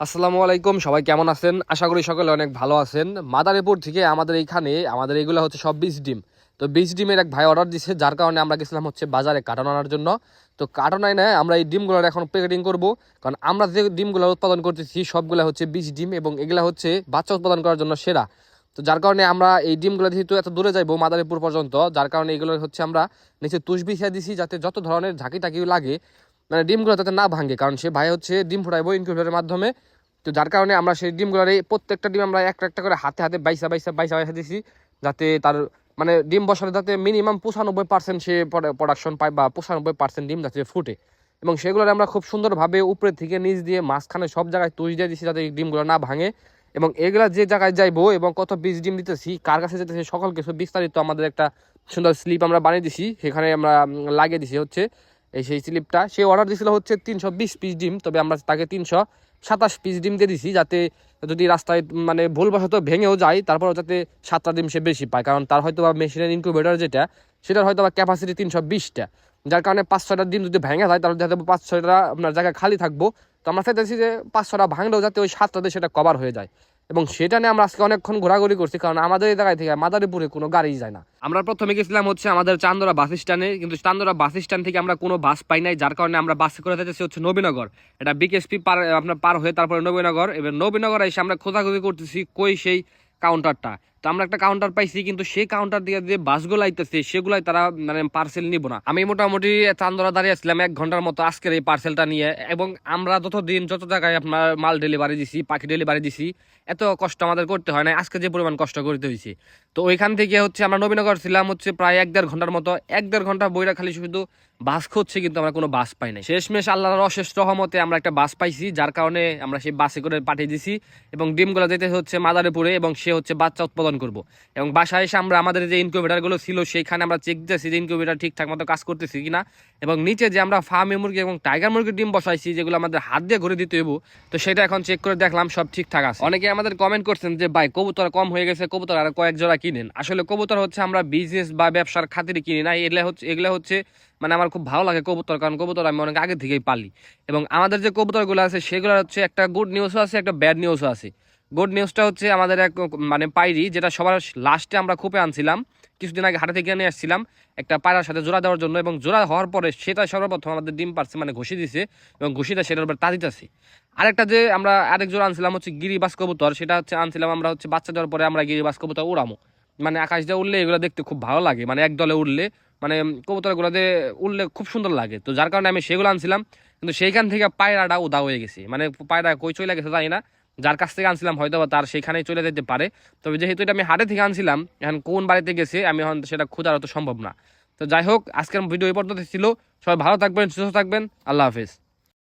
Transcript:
আসসালামু আলাইকুম, সবাই কেমন আছেন? আশা করি সকলে অনেক ভালো আছেন। মাদারীপুর থেকে আমাদের এইখানে, আমাদের এগুলো হচ্ছে সব বীজ ডিম। তো বীজ ডিমের এক ভাই অর্ডার দিছে, যার কারণে আমরা গেছিলাম হচ্ছে বাজারে কাটন আনার জন্য। তো কাটন আনে আমরা এই ডিমগুলোর এখন প্যাকেটিং করব। কারণ আমরা যে ডিমগুলো উৎপাদন করতেছি, সবগুলো হচ্ছে বীজ ডিম এবং এগুলা হচ্ছে বাচ্চা উৎপাদন করার জন্য সেরা। তো যার কারণে আমরা এই ডিমগুলো যেহেতু এত দূরে যাইবো, মাদারীপুর পর্যন্ত, যার কারণে এগুলো হচ্ছে আমরা নিচে তুষ বিছিয়ে দিছি, যাতে যত ধরনের ঝাঁকি টাকি লাগে মানে ডিমগুলো যাতে না ভাঙে, কারণ সে ভাই হচ্ছে ডিম ফুটাইবো ইনকিউবেটরের মাধ্যমে। তো যার কারণে আমরা সেই ডিমগুলোর এই প্রত্যেকটা ডিম আমরা একটা একটা করে হাতে হাতে বাইসা বাইসা বাইসা বাইসা দিছি, যাতে তার মানে ডিম বসালে যাতে মিনিমাম পঁচানব্বই পার্সেন্ট সে প্রোডাকশন পায় বা পঁচানব্বই পার্সেন্ট ডিম যাতে ফুটে। এবং সেগুলোর আমরা খুব সুন্দরভাবে উপরে থেকে নিচ দিয়ে মাঝখানে সব জায়গায় তুষ দিয়ে দিছি যাতে ডিমগুলো না ভাঙে। এবং এগুলা যে জায়গায় যাইবো এবং কত বীজ ডিম দিতেছি, কার কাছে যেতেছি সকল কিছু বিস্তারিত আমাদের একটা সুন্দর স্লিপ আমরা বানিয়ে দিছি। সেখানে আমরা লাগিয়ে দিছি হচ্ছে এই সেই স্লিপটা সে অর্ডার দিছিল হচ্ছে তিনশো বিশ পিস ডিম, তবে আমরা তাকে তিনশো সাতাশ পিস ডিম দিয়ে দিছি যাতে যদি রাস্তায় মানে ভুলবশত ভেঙেও যায়, তারপরেও যাতে সাতটা ডিম সে বেশি পায়। কারণ তার হয়তো বা মেশিনের ইনকিউবেটর যেটা, সেটার হয়তো বা ক্যাপাসিটি তিনশো বিশটা। যার কারণে পাঁচ ছয়টা ডিম যদি ভেঙে যায়, তাহলে যাতে পাঁচ ছয়টা আপনার জায়গা খালি থাকব, তো আমরা চাইতেছি যে পাঁচ ছটা ভাঙলেও যাতে ওই সাতটাতে সেটা কভার হয়ে যায়। এবং সেটা নিয়ে আমরা আজকে অনেকক্ষণ ঘোরাঘুরি করছি, কারণ আমাদের এই জায়গায় থেকে মাদারীপুরে কোনো গাড়ি যায় না। আমরা প্রথমে গেছিলাম হচ্ছে আমাদের চান্দরা বাস স্ট্যান্ডে, কিন্তু চান্দরা বাস স্ট্যান্ড থেকে আমরা কোনো বাস পাই নাই, যার কারণে আমরা বাসে করে যেতেছি হচ্ছে নবীনগর। এটা বিকেএসপি পার, আপনার পার হয়ে তারপরে নবীনগর, এবার নবীনগর এসে আমরা খোঁজাখুঁজি করতেছি কই সেই কাউন্টারটা তো আমরা একটা কাউন্টার পাইছি, কিন্তু সেই কাউন্টার দিয়ে যে বাসগুলো আইতেছে, সেগুলাই তারা মানে পার্সেল নিব না। আমি মোটামুটি চান্দরা দাঁড়িয়ে আসছিলাম এক ঘণ্টার মতো আজকের এই পার্সেলটা নিয়ে, এবং আমরা যত দিন যত জায়গায় আপনার মাল ডেলিভারি দিছি, পাখি ডেলিভারি দিছি, এত কষ্ট আমাদের করতে হয় না আজকে যে পরিমাণ কষ্ট করতে হয়েছে। তো ওইখান থেকে হচ্ছে আমরা নবীনগর ছিলাম হচ্ছে প্রায় এক দেড় ঘণ্টার মতো, এক দেড় ঘণ্টা বইরা খালি শুধু বাস খুঁজছি, কিন্তু আমরা কোনো বাস পাই নাই। শেষমেশ আল্লাহর অশেষ রহমতে আমরা একটা বাস পাইছি, যার কারণে আমরা সেই বাসে করে পাঠিয়ে দিছি, এবং ডিমগুলো যেতে হচ্ছে মাদারীপুরে, এবং সে হচ্ছে বাচ্চা উৎপাদন করব। এবং বাসায় এসে আমরা আমাদের যে ইনকিউবেটারগুলো ছিল, সেইখানে আমরা চেক দিতেছি যে ইনকিউবেটার ঠিকঠাক মতো কাজ করতেছি কিনা। এবং নিচে যে আমরা ফার্মে মুরগি এবং টাইগার মুরগির ডিম বসাইছি, যেগুলো আমাদের হাত দিয়ে ঘুরে দিতে হইব, তো সেটা এখন চেক করে দেখলাম সব ঠিকঠাক আছে। অনেকে আমাদের কমেন্ট করছেন যে, ভাই, কবুতর কম হয়ে গেছে, কবুতর আর কয়েক জোড়া কিনেন। আসলে কবুতর হচ্ছে আমরা বিজনেস বা ব্যবসার খাতিরে কিনি না এগুলো হচ্ছে এগুলো হচ্ছে মানে আমার খুব ভালো লাগে কবুতর, কারণ কবুতর আমি অনেক আগে থেকেই পালি। এবং আমাদের যে কবুতরগুলো আছে সেগুলো হচ্ছে একটা গুড নিউজও আছে, একটা ব্যাড নিউজও আছে। গুড নিউজটা হচ্ছে আমাদের এক মানে পায়রি যেটা সবার লাস্টে আমরা খুপে আনছিলাম। কিছুদিন আগে হাটে থেকে নিয়ে আসছিলাম একটা পায়রার সাথে জোড়া দেওয়ার জন্য এবং জোড়া হওয়ার পরে সেটা সর্বপ্রথম আমাদের ডিম পারছে মানে ঘষি দিছে এবং ঘষিটা সেটার উপর তা আরেকটা যে আমরা আরেক জোড়া আনছিলাম হচ্ছে গিরিবাস কবুতর, সেটা হচ্ছে আনছিলাম আমরা হচ্ছে বাচ্চা দেওয়ার পরে আমরা গিরিবাস কবুতর উড়ামো। মানে আকাশ দিয়ে উঠলে এগুলো দেখতে খুব ভালো লাগে মানে এক দলে উঠলে মানে কবুতরগুলোতে উঠলে খুব সুন্দর লাগে। তো যার কারণে আমি সেগুলো আনছিলাম, কিন্তু সেইখান থেকে পায়রাটা উদা হয়ে গেছে। মানে পায়রা কই চলে গেছে জানি না যার কাছ থেকে আনছিলাম হয়তো বা তার সেখানেই চলে যেতে পারে। তবে যেহেতু এটা আমি হাটে থেকে আনছিলাম, এখন কোন বাড়িতে গেছে আমি এখন সেটা খোঁজার অত সম্ভব না। তো যাই হোক, আজকের ভিডিও এই পর্যন্ত ছিল। সবাই ভালো থাকবেন, সুস্থ থাকবেন। আল্লাহ হাফেজ।